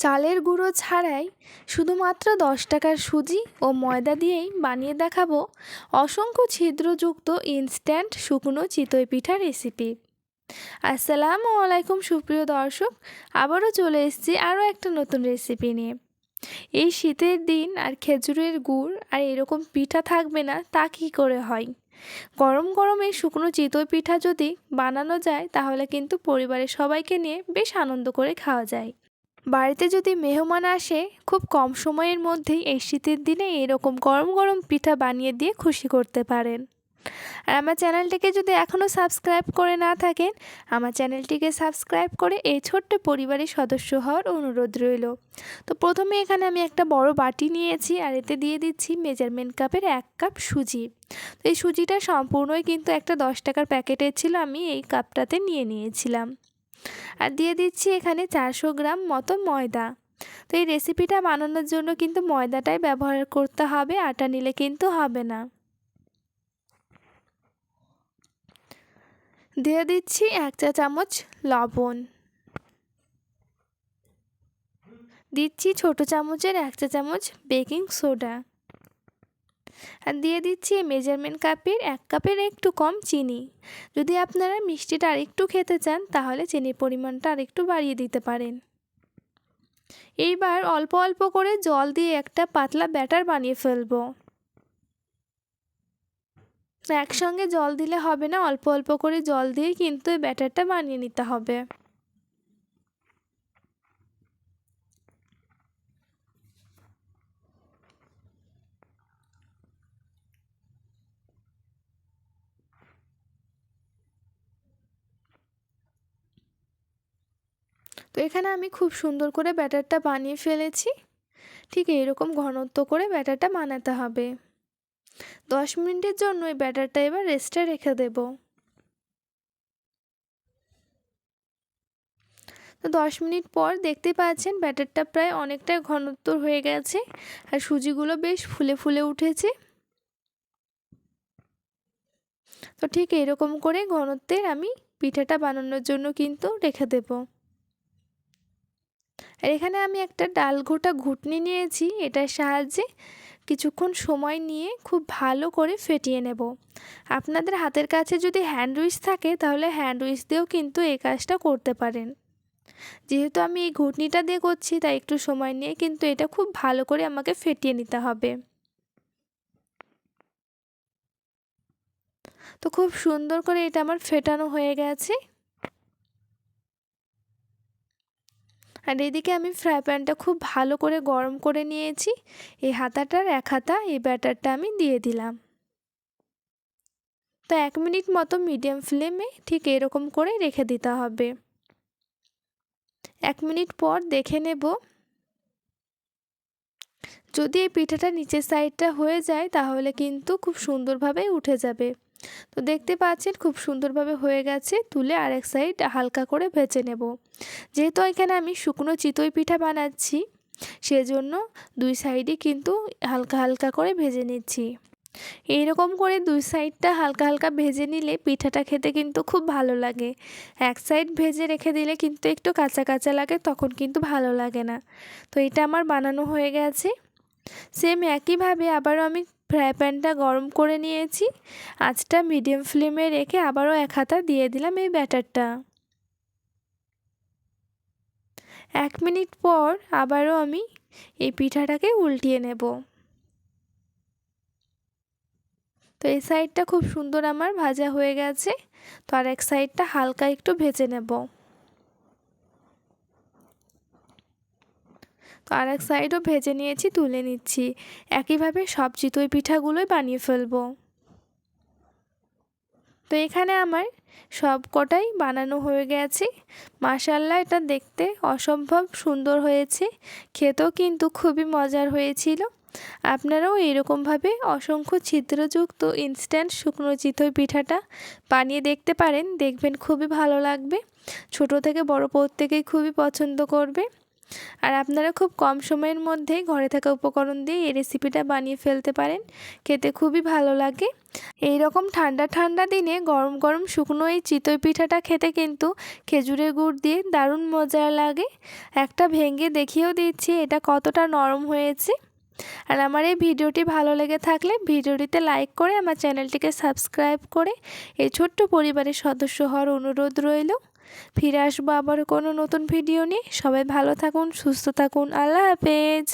চালের গুঁড়ো ছাড়াই শুধুমাত্র দশ টাকার সুজি ও ময়দা দিয়েই বানিয়ে দেখাবো অসংখ্য ছিদ্রযুক্ত ইনস্ট্যান্ট শুকনো চিতই পিঠা রেসিপি আসসালামু আলাইকুম সুপ্রিয় দর্শক, আবারও চলে এসেছি আরও একটা নতুন রেসিপি নিয়ে। এই শীতের দিন আর খেজুরের গুড় আর এরকম পিঠা থাকবে না, তা কী করে হয়? গরম গরম শুকনো চিতই পিঠা যদি বানানো যায়, তাহলে কিন্তু পরিবারের সবাইকে নিয়ে বেশ আনন্দ করে খাওয়া যায়। বাড়িতে যদি মেহমান আসে, খুব কম সময়ের মধ্যেই এই শীতের দিনে এরকম গরম গরম পিঠা বানিয়ে দিয়ে খুশি করতে পারেন। আর আমার চ্যানেলটিকে যদি এখনও সাবস্ক্রাইব করে না থাকেন, আমার চ্যানেলটিকে সাবস্ক্রাইব করে এই ছোট্ট পরিবারের সদস্য হওয়ার অনুরোধ রইল। তো প্রথমে এখানে আমি একটা বড় বাটি নিয়েছি আর এতে দিয়ে দিচ্ছি মেজারমেন্ট কাপের এক কাপ সুজি। তো এই সুজিটা সম্পূর্ণই কিন্তু একটা দশ টাকার প্যাকেটের ছিল, আমি এই কাপটাতে নিয়ে নিয়েছিলাম। আর দিয়ে দিচ্ছি এখানে চারশো গ্রাম মতো ময়দা। তো এই রেসিপিটা বানানোর জন্য কিন্তু ময়দাটাই ব্যবহার করতে হবে, আটা নিলে কিন্তু হবে না। দিয়ে দিচ্ছি এক চা চামচ লবণ। দিচ্ছি ছোট চামচের এক চা চামচ বেকিং সোডা। আর দিয়ে দিচ্ছি মেজারমেন্ট কাপের এক কাপের একটু কম চিনি। যদি আপনারা মিষ্টিটা আরেকটু খেতে চান, তাহলে চিনির পরিমাণটা আরেকটু বাড়িয়ে দিতে পারেন। এইবার অল্প অল্প করে জল দিয়ে একটা পাতলা ব্যাটার বানিয়ে ফেলব। একসঙ্গে জল দিলে হবে না, অল্প অল্প করে জল দিয়ে কিন্তু ব্যাটারটা বানিয়ে নিতে হবে। এখানে আমি খুব সুন্দর করে ব্যাটারটা বানিয়ে ফেলেছি। ঠিক এইরকম ঘনত্ব করে ব্যাটারটা বানাতে হবে। দশ মিনিটের জন্য এই ব্যাটারটা এবার রেস্টে রেখে দেব। তো দশ মিনিট পর দেখতে পাচ্ছেন ব্যাটারটা প্রায় অনেকটা ঘনত্ব হয়ে গেছে আর সুজিগুলো বেশ ফুলে ফুলে উঠেছে। তো ঠিক এরকম করে ঘনত্বের আমি পিঠাটা বানানোর জন্য কিন্তু রেখে দেবো। আর এখানে আমি একটা ডাল ঘোটা ঘুটনি নিয়েছি, এটার সাহায্যে কিছুক্ষণ সময় নিয়ে খুব ভালো করে ফেটিয়ে নেব। আপনাদের হাতের কাছে যদি হ্যান্ড উইচ থাকে, তাহলে হ্যান্ড উইচ দিয়েও কিন্তু এই কাজটা করতে পারেন। যেহেতু আমি এই ঘুটনিটা দিয়ে করছি, তাই একটু সময় নিয়ে কিন্তু এটা খুব ভালো করে আমাকে ফেটিয়ে নিতে হবে। তো খুব সুন্দর করে এটা আমার ফেটানো হয়ে গেছে। আর এদিকে আমি ফ্রাই প্যানটা খুব ভালো করে গরম করে নিয়েছি। এই হাতাটার এক হাতা, এই ব্যাটারটা আমি দিয়ে দিলাম। তো এক মিনিট মতো মিডিয়াম ফ্লেমে ঠিক এরকম করে রেখে দিতে হবে। এক মিনিট পর দেখে নেব। যদি এই পিঠাটা নিচের সাইডটা হয়ে যায়, তাহলে কিন্তু খুব সুন্দরভাবে উঠে যাবে। তো দেখতে পাচ্ছেন খুব সুন্দরভাবে হয়ে গেছে। তুলে আরেক সাইড হালকা করে ভেজে নেব। যেহেতু এখানে আমি শুকনো চিতই পিঠা বানাচ্ছি, সেজন্য দুই সাইডই কিন্তু হালকা হালকা করে ভেজে নিচ্ছি। এইরকম করে দুই সাইডটা হালকা হালকা ভেজে নিলে পিঠাটা খেতে কিন্তু খুব ভালো লাগে। এক সাইড ভেজে রেখে দিলে কিন্তু একটু কাঁচা কাঁচা লাগে, তখন কিন্তু ভালো লাগে না। তো এটা আমার বানানো হয়ে গেছে। সেম একইভাবে আবারও আমি ফ্রাই প্যানটা গরম করে নিয়েছি। আঁচটা মিডিয়াম ফ্লেমে রেখে আবারও এক হাতা দিয়ে দিলাম এই ব্যাটারটা। এক মিনিট পর আবারও আমি এই পিঠাটাকে উল্টিয়ে নেব। তো এই সাইডটা খুব সুন্দর আমার ভাজা হয়ে গেছে। তো আর এক সাইডটা হালকা একটু ভেজে নেব। আর এক সাইডও ভেজে নিয়েছি, তুলে নিচ্ছি। একইভাবে সব চিতই পিঠাগুলোই বানিয়ে ফেলব। তো এখানে আমার সব কটাই বানানো হয়ে গেছে। মাসাল্লাহ এটা দেখতে অসম্ভব সুন্দর হয়েছে। খেতেও কিন্তু খুবই মজার হয়েছিল। আপনারাও এরকমভাবে অসংখ্য ছিদ্রযুক্ত ইনস্ট্যান্ট শুকনো চিতই পিঠাটা বানিয়ে দেখতে পারেন। দেখবেন খুবই ভালো লাগবে। ছোট থেকে বড় প্রত্যেকেই খুবই পছন্দ করবে। আর আপনারা খুব কম সময়ের মধ্যেই ঘরে থাকা উপকরণ দিয়ে এই রেসিপিটা বানিয়ে ফেলতে পারেন। খেতে খুবই ভালো লাগে। এই রকম ঠান্ডা ঠান্ডা দিনে গরম গরম শুকনো এই চিতই পিঠাটা খেতে কিন্তু খেজুরের গুড় দিয়ে দারুণ মজা লাগে। একটা ভেঙে দেখিয়েও দিচ্ছি, এটা কতটা নরম হয়েছে। আর আমার এই ভিডিওটি ভালো লেগে থাকলে ভিডিওটিতে লাইক করে আমার চ্যানেলটিকে সাবস্ক্রাইব করে এই ছোট্ট পরিবারের সদস্য হওয়ার অনুরোধ রইল। ফিরে আসব আবার কোনো নতুন ভিডিও নিয়ে। সবাই ভালো থাকুন সুস্থ থাকুন। আল্লাহ হাফেজ।